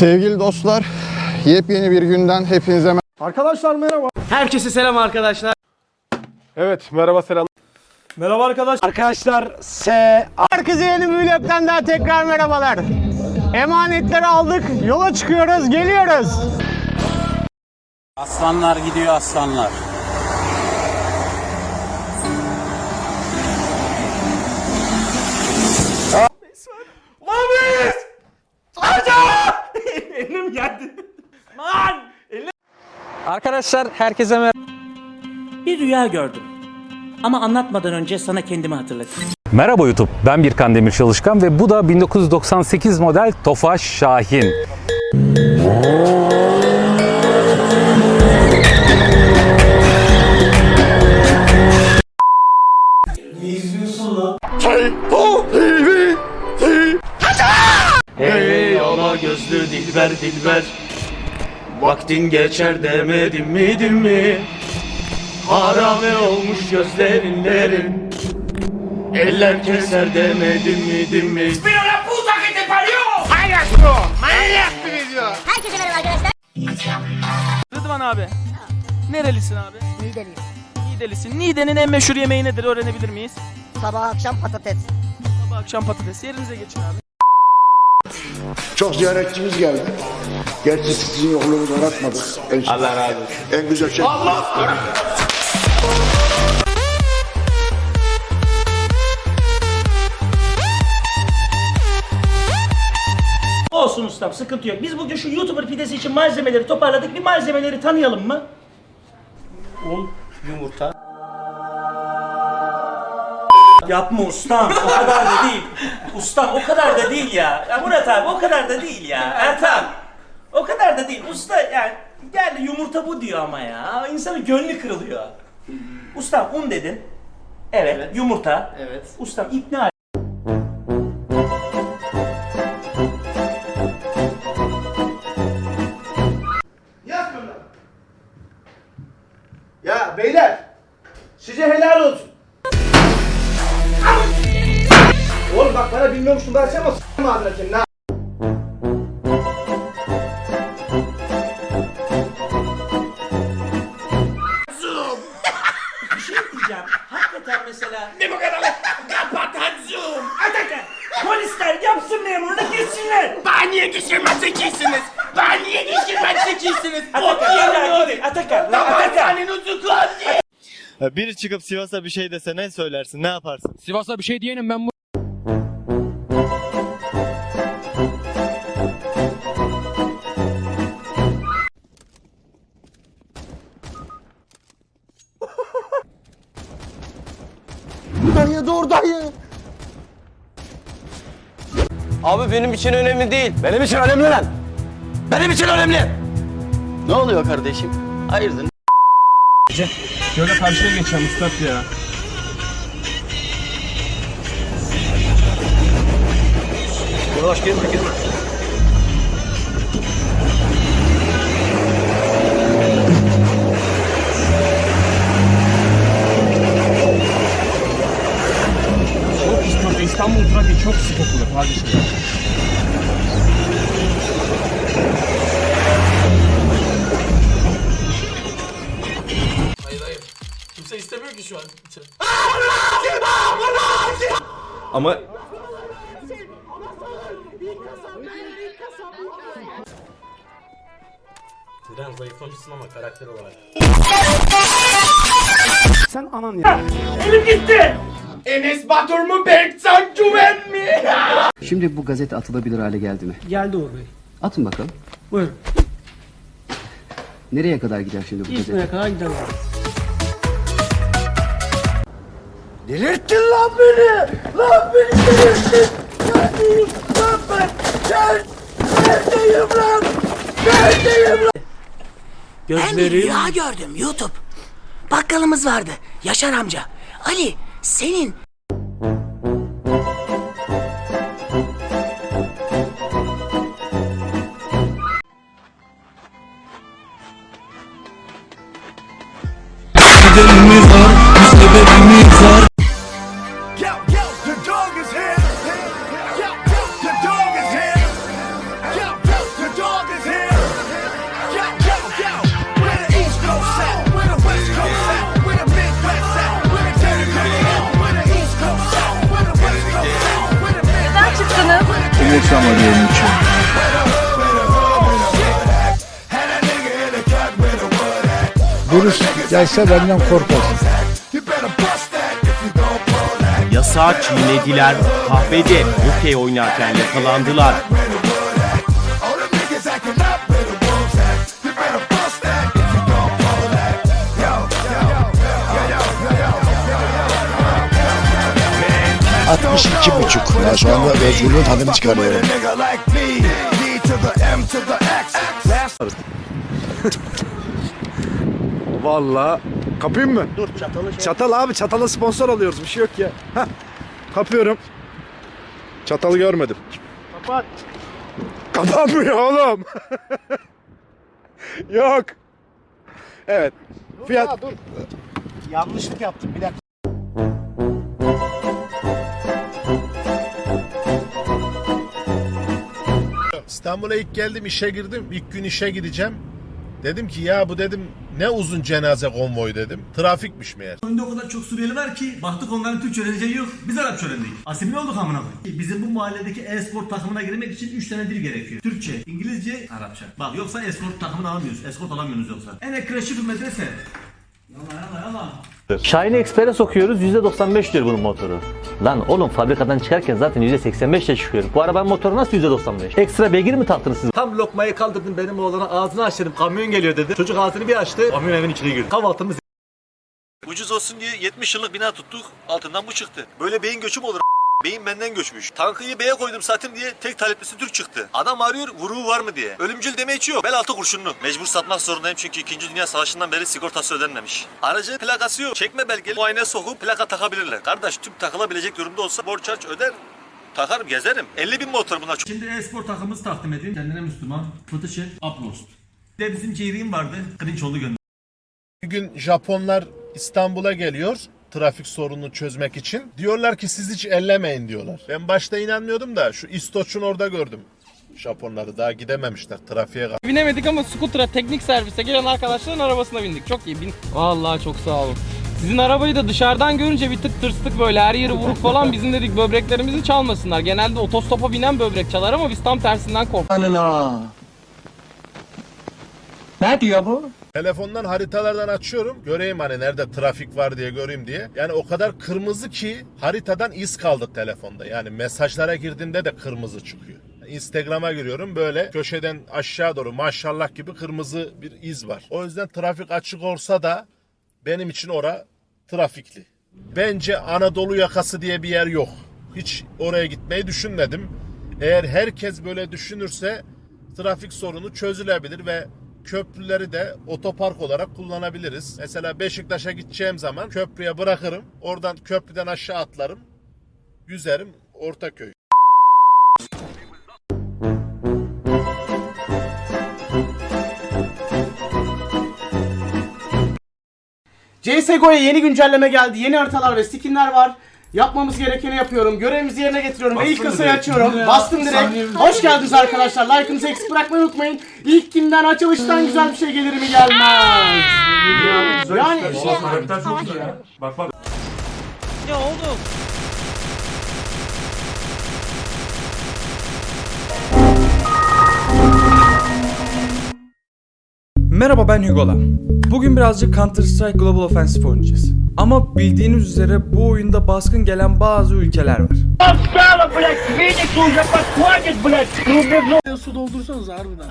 Sevgili dostlar, yepyeni bir günden hepinize merhaba. Arkadaşlar merhaba. Herkese selam arkadaşlar. Evet merhaba selam. Merhaba arkadaşlar. Arkadaşlar S. Herkese yeni bir vlogdan daha tekrar merhabalar. Emanetleri aldık, yola çıkıyoruz, geliyoruz. Aslanlar gidiyor aslanlar. Arkadaşlar herkese merhaba. Bir rüya gördüm. Ama anlatmadan önce sana kendimi hatırlatayım. Merhaba YouTube, ben Birkan Demir Çalışkan ve bu da 1998 model Tofaş Şahin. Hey ala gözlü dilber dilber Vaktin geçer demedim mi değil mi Harame olmuş gözlerin derin Eller keser demedim mi değil mi Herkese merhaba arkadaşlar. Rıdvan abi. Nerelisin abi? Nideliyim. Niğdelisin. Niğde'nin en meşhur yemeği nedir öğrenebilir miyiz? Sabah akşam patates. Sabah akşam patates. Yerinize geçin abi. Çok ziyaretçimiz geldi. Gerçi sizin yokluğunuzu aratmadık. En, Allah razı olsun. En güzel şey. Olsun ustam sıkıntı yok. Biz bugün şu YouTuber pidesi için malzemeleri toparladık. Bir malzemeleri tanıyalım mı? Yapma ustam. O kadar da değil. Ustam o kadar da değil ya. ya Murat abi o kadar da değil ya. Ertan. O kadar da değil. Usta yani geldi yumurta bu diyor ama ya. İnsanın gönlü kırılıyor. Ustam un dedin. Evet. Yumurta. Evet. Ustam ikna çıkıp Sivas'a bir şey dese ne söylersin? Ne yaparsın? Sivas'a bir şey diyelim ben bu. Dayı dur dayı. Abi benim için önemli değil. Benim için önemli lan. Benim için önemli. Ne oluyor kardeşim? Hayırdır? Şöyle karşıya geçeceğim üstad ya. Yavaş girme girme. Karakter olarak. Elim gitti. Enes Batur mu Berkcan Güven mi? Şimdi bu gazete atılabilir hale geldi mi? Geldi Uğur Bey. Atın bakalım. Buyurun. Nereye kadar gider şimdi bu gazete? kadar gidelim. Delirttin lan beni. Lan beni delirttin. Neredeyim lan ben? Gel. Neredeyim lan? Neredeyim lan? Ben bir rüya gördüm YouTube. Bakkalımız vardı. Yaşar amca. Ali senin gelse benden korkmasın. Yasağı çiğnediler. Kahvede okey oynarken yakalandılar. Altmış iki buçuk. Ya şu anda özgürlüğün tadını çıkarıyorum. Vallahi kapayım mı? Dur çatalı Çatal abi çatala sponsor alıyoruz bir şey yok ya. Heh, kapıyorum. Çatalı görmedim. Kapat. Kapanmıyor oğlum. yok. Evet. Fiyat. dur. Yanlışlık yaptım bir dakika. İstanbul'a ilk geldim işe girdim. İlk gün işe gideceğim. Dedim ki ya bu dedim ne uzun cenaze konvoyu dedim. Trafikmiş meğer. Önde o kadar çok Suriyeli var ki baktık onların Türkçe öğreneceği yok. Biz Arapça öğrendik. Asimile olduk amına koyayım. Bizim bu mahalledeki e-spor takımına girmek için 3 tane dil gerekiyor. Türkçe, İngilizce, Arapça. Bak yoksa e-spor takımını alamıyoruz. Escort alamıyorsunuz yoksa. En ekreşi bir medrese. Yalla yalla yalla. Şahin Express'e sokuyoruz %95 diyor bunun motoru. Lan oğlum fabrikadan çıkarken zaten %85 ile çıkıyor. Bu arabanın motoru nasıl %95? Ekstra beygir mi taktınız siz? Tam lokmayı kaldırdım benim oğlana ağzını aç dedim. Kamyon geliyor dedi. Çocuk ağzını bir açtı. Kamyon evin içine girdi. Kahvaltımız Ucuz olsun diye 70 yıllık bina tuttuk. Altından bu çıktı. Böyle beyin göçü mü olur? Beyin benden göçmüş. Tankıyı B'ye koydum satayım diye tek taleplisi Türk çıktı. Adam arıyor vuruğu var mı diye. Ölümcül deme içiyor. Bel altı kurşunlu. Mecbur satmak zorundayım çünkü 2. Dünya Savaşı'ndan beri sigortası ödenmemiş. Aracı plakası yok. Çekme belgeli muayene sokup plaka takabilirler. Kardeş tüm takılabilecek durumda olsa borç harç öder. Takarım gezerim. 50 bin motor bunlar. Şimdi e-spor takımımızı takdim edeyim. Kendine Müslüman. Fıtıçı. Uplost. Bir de bizim çeyreğim vardı. Klinçoğlu gönder. Bir gün Japonlar İstanbul'a geliyor trafik sorununu çözmek için. Diyorlar ki siz hiç ellemeyin diyorlar. Ben başta inanmıyordum da şu İstoç'un orada gördüm. Japonları daha gidememişler trafiğe Binemedik ama scooter'a teknik servise gelen arkadaşların arabasına bindik. Çok iyi. Bin... Vallahi çok sağ olun. Sizin arabayı da dışarıdan görünce bir tık tırstık böyle her yeri vuruk falan bizim dedik böbreklerimizi çalmasınlar. Genelde otostopa binen böbrek çalar ama biz tam tersinden korktuk. Ne diyor bu? Telefondan haritalardan açıyorum. Göreyim hani nerede trafik var diye göreyim diye. Yani o kadar kırmızı ki haritadan iz kaldı telefonda. Yani mesajlara girdiğimde de kırmızı çıkıyor. Instagram'a giriyorum böyle köşeden aşağı doğru maşallah gibi kırmızı bir iz var. O yüzden trafik açık olsa da benim için ora trafikli. Bence Anadolu yakası diye bir yer yok. Hiç oraya gitmeyi düşünmedim. Eğer herkes böyle düşünürse trafik sorunu çözülebilir ve köprüleri de otopark olarak kullanabiliriz. Mesela Beşiktaş'a gideceğim zaman köprüye bırakırım. Oradan köprüden aşağı atlarım. Yüzerim Ortaköy. CSGO'ya yeni güncelleme geldi. Yeni haritalar ve skinler var. Yapmamız gerekeni yapıyorum. Görevimizi yerine getiriyorum ve ilk kasayı açıyorum. Bastım direkt. Hoş geldiniz arkadaşlar. Like'ınızı eksik bırakmayı unutmayın. İlk kimden açılıştan güzel bir şey gelir mi gelmez. Yani çok güzel ya. Bak bak. Ya oğlum. Merhaba ben Hugo'la. Bugün birazcık Counter Strike Global Offensive oynayacağız. Ama bildiğiniz üzere bu oyunda baskın gelen bazı ülkeler var. su doldursanız harbiden.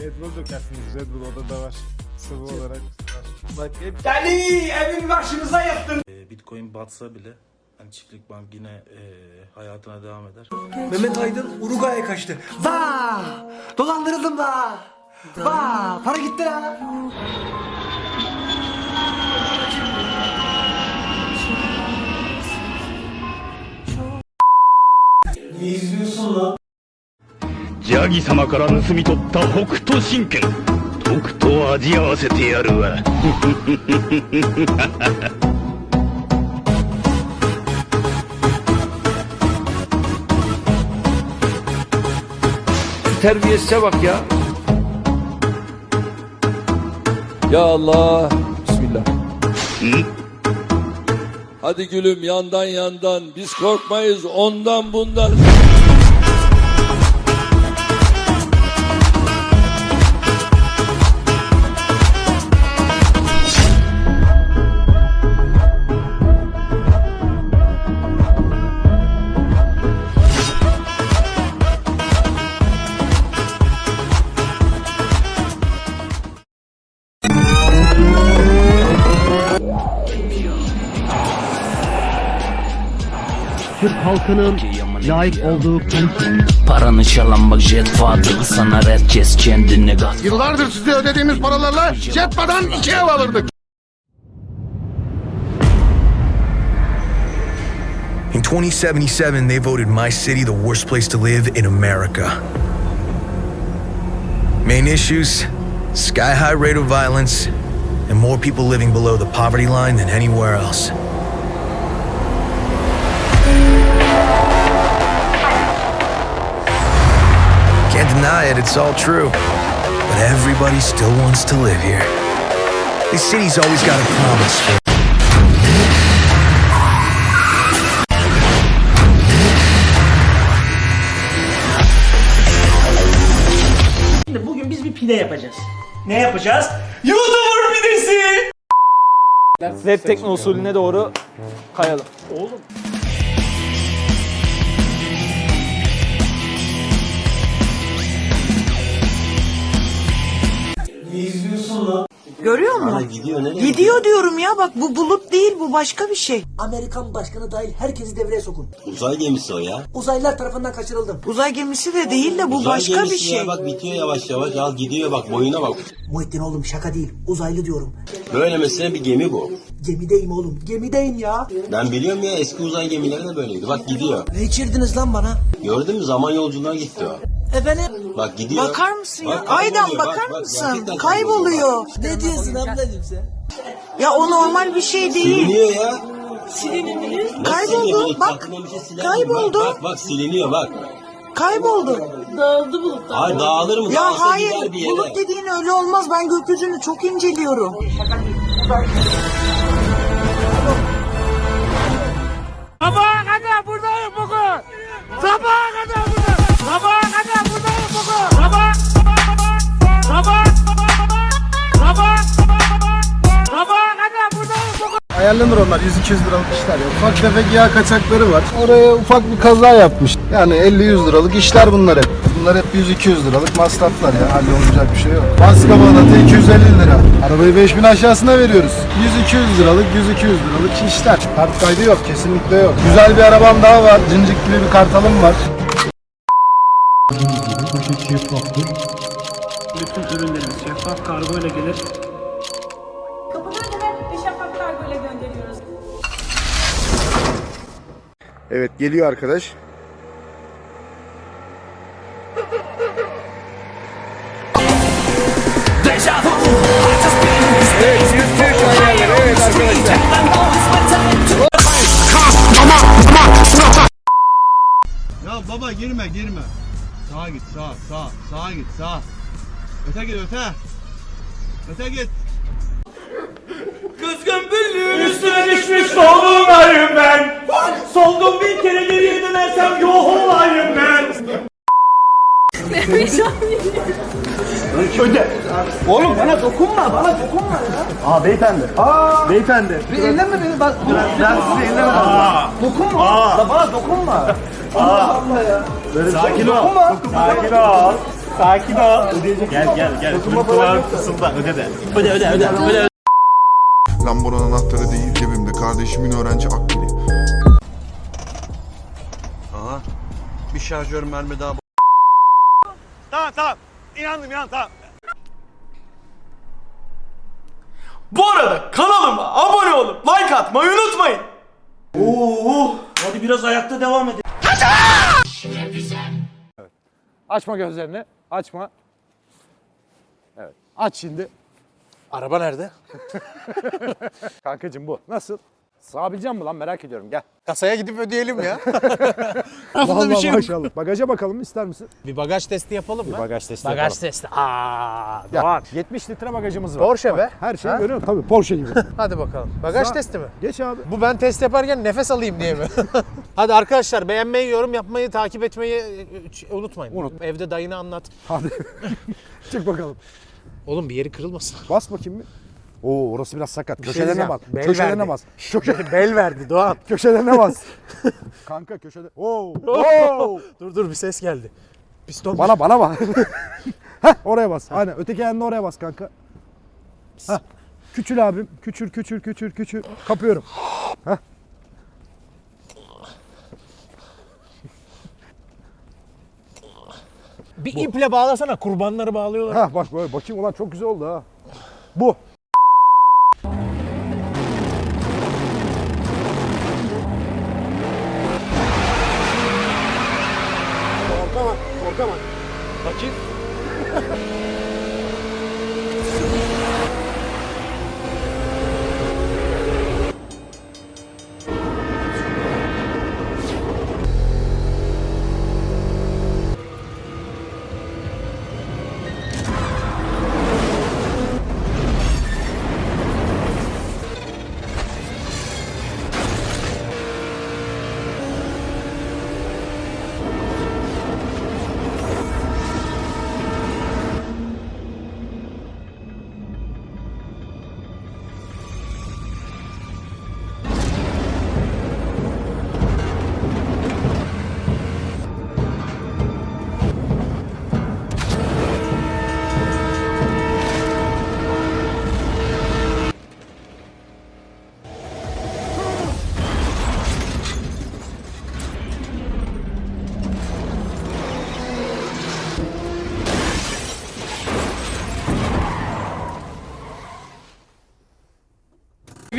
Red Bull dökersiniz. Red Bull orada da var. Sıvı olarak. Bitcoin batsa bile hani Çiftlik Bank yine hayatına devam eder. Mehmet Aydın Uruguay'a kaçtı. Vaa! Dolandırıldım da. Vaa! Para gitti la. Terbiyesize bak ya. Ya Allah. Bismillah. Hadi gülüm yandan yandan. Biz korkmayız ondan bundan. Halkının layık olduğu Paranı çalan bak jet fadır sanar herkes kendine gat Yıllardır size ödediğimiz paralarla Jetpa'dan iki ev alırdık. In 2077, they voted my city the worst place to live in America. Main issues sky high rate of violence, and more people living below the poverty line than anywhere else. Deny it, it's all true. But everybody still wants to live here. This city's always got a promise for Şimdi bugün biz bir pide yapacağız. Ne yapacağız? YouTuber pidesi! Web tekno usulüne doğru kayalım. Oğlum Görüyor musun? Gidiyor, diyorum ya bak bu bulut değil bu başka bir şey. Amerikan başkanı dahil herkesi devreye sokun. Uzay gemisi o ya. Uzaylılar tarafından kaçırıldım. Uzay gemisi de değil de bu başka bir şey. Bak bitiyor yavaş yavaş. Al gidiyor bak boyuna bak. Muhittin oğlum şaka değil. Uzaylı diyorum. Böyle mesela bir gemi bu. Gemideyim oğlum. Gemideyim ya. Ben biliyorum ya eski uzay gemileri de böyleydi. Bak gidiyor. Ne içirdiniz lan bana? Gördün mü zaman yolculuğuna gitti o. Efendim? Bak gidiyor. Bakar mısın ya? Bak, Aydan kayboluyor. bakar Bak, bak, mısın? gerçekten Kayboluyor. Ne diyorsun ablacığım sen? Ya o normal bir şey değil. Siliniyor ya. Kayboldu. Siliniyor? Bak. Şey siler mi? Kayboldu. Bak, bak bak siliniyor bak. Kayboldu. Hayır dağılır mı? Ya Dağılsa hayır gider bir yere. bulut dediğin öyle olmaz. Ben gökyüzünü çok inceliyorum. Sabaha kadar buradayım bugün. Sabaha kadar Ayarlanır onlar 100-200 liralık işler ya. Ufak tefek yağ kaçakları var. Oraya ufak bir kaza yapmış. Yani 50-100 liralık işler bunlar hep. Bunlar hep 100-200 liralık masraflar ya. Hallolacak bir şey yok. Maska bağlatı 250 lira. Arabayı 5000 aşağısına veriyoruz. 100-200 liralık, 100-200 liralık işler. Kart kaydı yok, kesinlikle yok. Güzel bir arabam daha var. Cincik gibi bir kartalım var. Bütün ürünlerimiz şeffaf kargo ile gelir. Evet geliyor arkadaş. Ya baba girme girme. Sağa git sağa sağa sağa git sağa. Öte git öte. Öte git. Kızgın büllüğün üstüne düşmüş solundayım ben. Soldum bir kere geriye dönersem yok olayım ben. Oğlum bana dokunma, bana dokunma ya. Aa beyefendi. Aa beyefendi. Bir elleme beni bak. Ben sizi ellemem. Dokunma. Aa. bana dokunma. Allah Allah ya. Sakin ol. Dokunma. Sakin ol. Sakin ol. Gel gel gel. Dokunma falan. Fısılda öde de. Öde öde öde öde. Lambo'nun anahtarı değil cebimde. Kardeşimin öğrenci akbili. Bir şarjör mermi daha. Tamam tamam. İnandım inan tamam. Bu arada kanalıma abone olup like atmayı unutmayın. Oo, hadi biraz ayakta devam edelim. Açma gözlerini. Açma. Evet. Aç şimdi. Araba nerede? Kankacım bu. Nasıl? Sığabileceğim mi lan merak ediyorum gel. Kasaya gidip ödeyelim ya. Vallahi bir şey maşallah. Bagaja bakalım ister misin? Bir bagaj testi yapalım mı? Bir bagaj testi Bagaj yapalım. testi. Aa, Ya, var. 70 litre bagajımız var. Porsche be. Her şeyi Ha? görüyorum. Tabii Porsche gibi. Hadi bakalım. Bagaj Sağ- testi mi? Geç abi. Bu ben test yaparken nefes alayım diye mi? Hadi arkadaşlar beğenmeyi, yorum yapmayı, takip etmeyi e, unutmayın. Unut. Evde dayını anlat. Hadi. Çık bakalım. Oğlum bir yeri kırılmasın. Bas bakayım bir. Oo orası biraz sakat. Bir şey Köşelerine diyeceğim. bas. Bel Köşelerine verdi. bas. Köşe, Bel verdi Doğan. köşelerine bas. Kanka köşede. Oo. Oo. Dur dur bir ses geldi. Piston. bana bana bak. Heh oraya bas. Aynen öteki elinde oraya bas kanka. Küçül abim. Küçül küçül küçül küçül. Kapıyorum. Heh. Bir iple bağlasana kurbanları bağlıyorlar. Heh bak böyle bakayım ulan çok güzel oldu ha. Bu.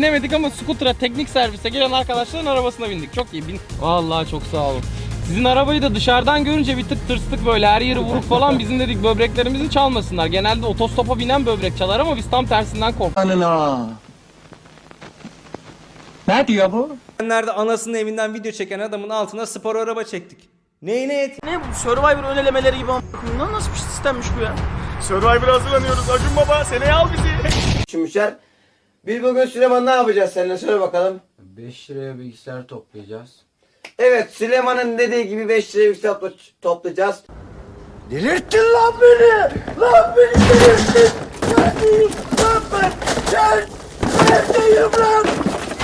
Binemedik ama scooter'a teknik servise gelen arkadaşların arabasına bindik. Çok iyi. Bin... Vallahi çok sağ olun. Sizin arabayı da dışarıdan görünce bir tık tırstık böyle her yeri vuruk falan bizim dedik böbreklerimizi çalmasınlar. Genelde otostopa binen böbrek çalar ama biz tam tersinden korktuk. Ne diyor bu? Nerede anasının evinden video çeken adamın altına spor araba çektik. Neyine et? Ne bu Survivor önelemeleri gibi a**ım. Nasıl bir sistemmiş bu ya? Survivor'a hazırlanıyoruz. Acun baba seneye al bizi. Şimşer. Biz bugün Süleyman ne yapacağız seninle söyle bakalım. 5 liraya bilgisayar toplayacağız. Evet Süleyman'ın dediği gibi 5 liraya bilgisayar topla- toplayacağız. Delirttin lan beni! Lan beni delirttin! Neredeyim lan ben? Gel! Neredeyim lan?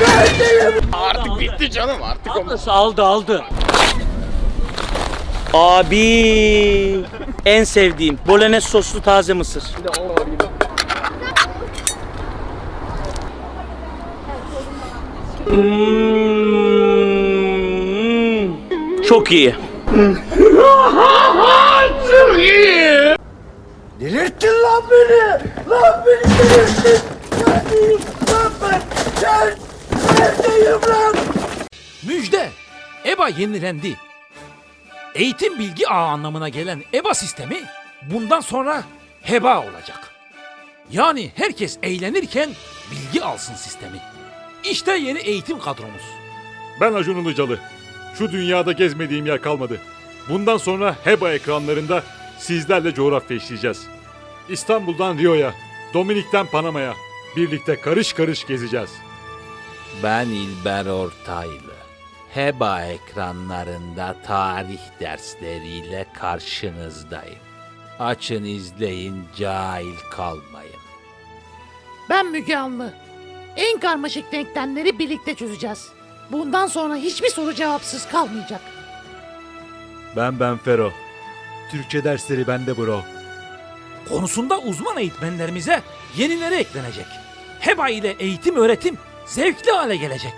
Neredeyim? Artık bitti canım artık. Aldı aldı aldı. Abi en sevdiğim bolognese soslu taze mısır. Hmm, çok iyi. Delirttin lan beni! Lan beni delirttin! Neredeyim lan ben? Gel! Neredeyim lan? Müjde! EBA yenilendi. Eğitim bilgi ağı anlamına gelen EBA sistemi bundan sonra HEBA olacak. Yani herkes eğlenirken bilgi alsın sistemi. İşte yeni eğitim kadromuz. Ben Acun Ilıcalı. Şu dünyada gezmediğim yer kalmadı. Bundan sonra HEBA ekranlarında sizlerle coğrafya işleyeceğiz. İstanbul'dan Rio'ya, Dominik'ten Panama'ya birlikte karış karış gezeceğiz. Ben İlber Ortaylı. HEBA ekranlarında tarih dersleriyle karşınızdayım. Açın izleyin cahil kalmayın. Ben Müge Anlı. En karmaşık denklemleri birlikte çözeceğiz. Bundan sonra hiçbir soru cevapsız kalmayacak. Ben Ben Fero. Türkçe dersleri bende bro. Konusunda uzman eğitmenlerimize yenileri eklenecek. HEBA ile eğitim öğretim zevkli hale gelecek.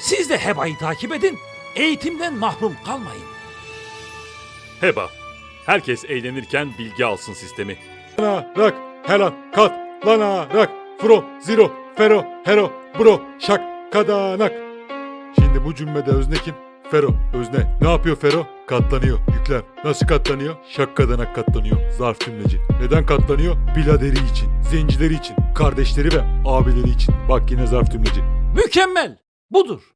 Siz de HEBA'yı takip edin, eğitimden mahrum kalmayın. HEBA. Herkes eğlenirken bilgi alsın sistemi. Lanarak, helan, kat, lanarak, from, zero, fero, hero, bro, şak, kadanak. Şimdi bu cümlede özne kim? Fero, özne. Ne yapıyor Fero? Katlanıyor, yüklem. Nasıl katlanıyor? Şak kadanak katlanıyor. Zarf cümleci. Neden katlanıyor? Biladeri için, zencileri için, kardeşleri ve abileri için. Bak yine zarf cümleci. Mükemmel. Budur.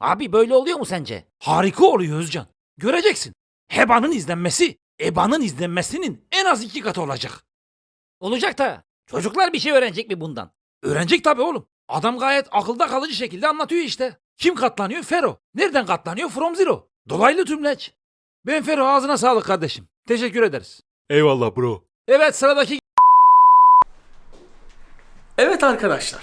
Abi böyle oluyor mu sence? Harika oluyor Özcan. Göreceksin. HEBA'nın izlenmesi, EBA'nın izlenmesinin en az iki katı olacak. Olacak da çocuklar bir şey öğrenecek mi bundan? Öğrenecek tabii oğlum. Adam gayet akılda kalıcı şekilde anlatıyor işte. Kim katlanıyor? Fero. Nereden katlanıyor? From Zero. Dolaylı tümleç. Ben Fero ağzına sağlık kardeşim. Teşekkür ederiz. Eyvallah bro. Evet sıradaki Evet arkadaşlar.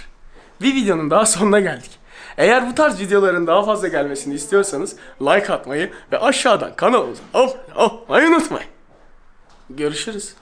Bir videonun daha sonuna geldik. Eğer bu tarz videoların daha fazla gelmesini istiyorsanız like atmayı ve aşağıdan kanalımıza abone olmayı unutmayın. Görüşürüz.